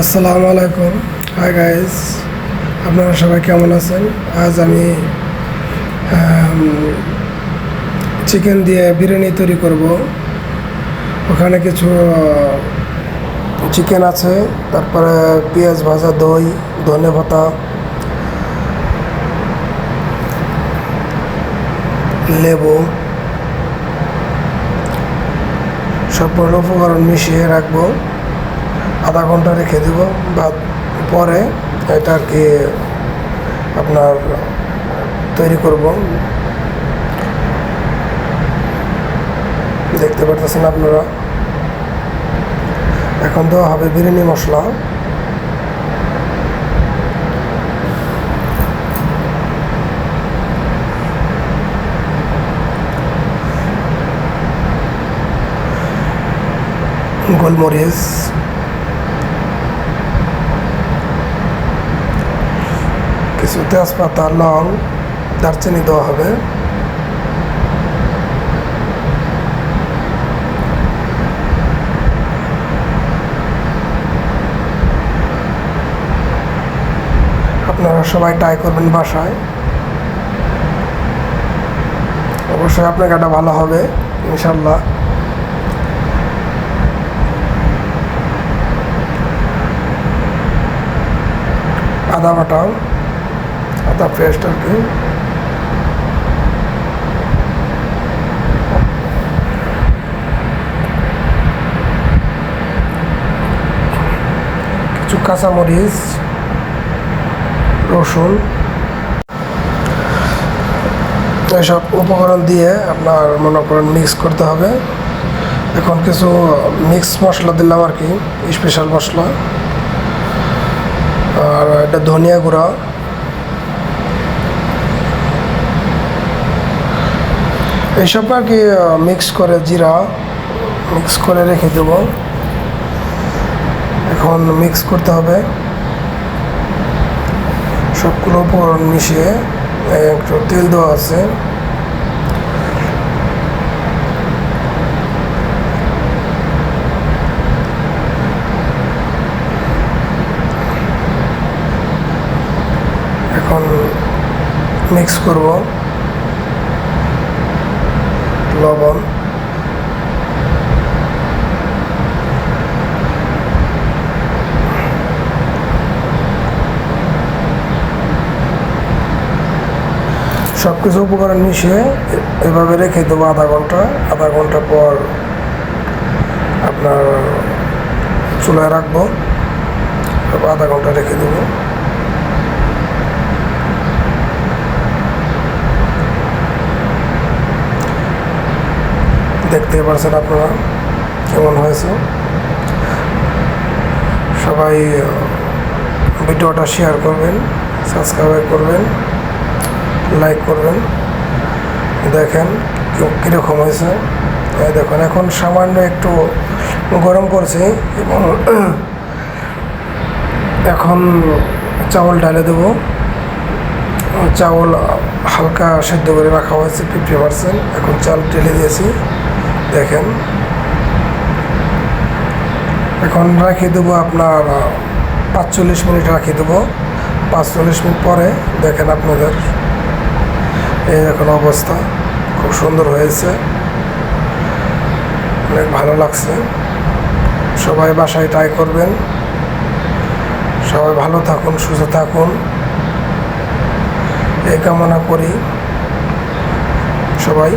আসসালামু আলাইকুম। Hi guys আপনারা সবাই কেমন আছেন? আজ আমি চিকেন দিয়ে বিরিয়ানি তৈরি করব। ওখানে কিছু চিকেন আছে, তারপরে পেঁয়াজ ভাজা, দই, ধনে পাতা, লেবু, সবগুলো উপকরণ মিশিয়ে রাখব। আধা ঘণ্টা রেখে দেব। বা পরে এটা আর কি আপনার তৈরি করব। দেখতে পারতেছেন আপনারা? এখন দেওয়া হবে বিরিয়ানি মশলা। গোলমরিচ কিছু তেজপাতা লং দারচিনি দেওয়া হবে। আপনারা সবাই ট্রাই করবেন বাসায়। অবশ্যই আপনার এটা ভালো হবে ইনশাল্লাহ আদা বাটা আদা পেস্ট আর কি কিছু কাঁচামরিচ, রসুন, এসব উপকরণ দিয়ে আপনার মনে করেন মিক্স করতে হবে। এখন কিছু মিক্স মশলা দিলাম আর কি স্পেশাল মশলা। আর এটা ধনিয়া গুঁড়া। এইসব আর কি মিক্স করে জিরা মিক্স করে রেখে দেব। এখন মিক্স করতে হবে। সবগুলো উপকরণ মিশিয়ে একটু তেল দেওয়া আছে। এখন মিক্স করব। লবণ। সব কিছু উপকরণ মিশিয়ে এভাবে রেখে দেবো আধা ঘণ্টা। আধা ঘণ্টা পর আপনার চুলায় রাখব। আধা ঘণ্টা রেখে দেবো। দেখতে পারছেন আপনারা? কেমন হয়েছে? সবাই ভিডিওটা শেয়ার করবেন সাবস্ক্রাইব করবেন লাইক করবেন। দেখেন কীরকম হয়েছে। দেখুন, এখন সামান্য একটু গরম করছি এবং এখন চাউল ডালে দেবো। চাউল হালকা সেদ্ধ করে রাখা হয়েছে ফিফটি পার্সেন্ট এখন চাল ঢেলে দিয়েছি। দেখেন। এখন রাখিয়ে দেবো আপনার পাঁচচল্লিশ মিনিট রাখিয়ে দেবো। পাঁচচল্লিশ মিনিট পরে দেখেন আপনাদের এই দেখুন অবস্থা, খুব সুন্দর হয়েছে। অনেক ভালো লাগছে। সবাই বাসায় ট্রাই করবেন। সবাই ভালো থাকুন, সুস্থ থাকুন। এই কামনা করি। সবাই